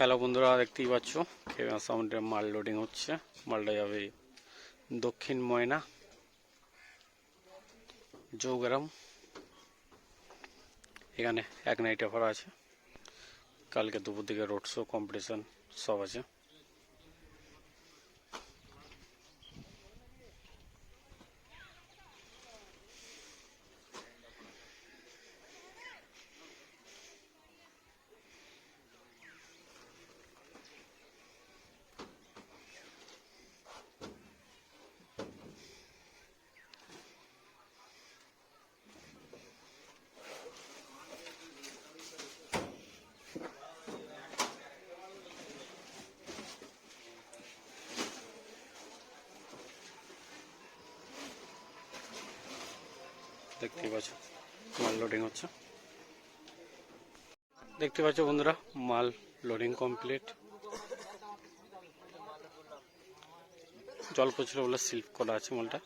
Hello বন্ধুরা, দেখতেই পাচ্ছ? খেয়া সাউন্ডে মাল লোডিং হচ্ছে। মালটা যাবে দক্ষিণ ময়না, জৌগ্রাম। এখানে এক নাইট ভরা আছে। কালকে দুপুর দিকে রোড শো কম্পিটিশন সব আছে। দেখতেই পাচ্ছ, মাল লোডিং হচ্ছে। দেখতে পাচ্ছ বন্ধুরা, মাল লোডিং কমপ্লিট জল পড়ছিল বলে সিল্ক করা আছে মালটা।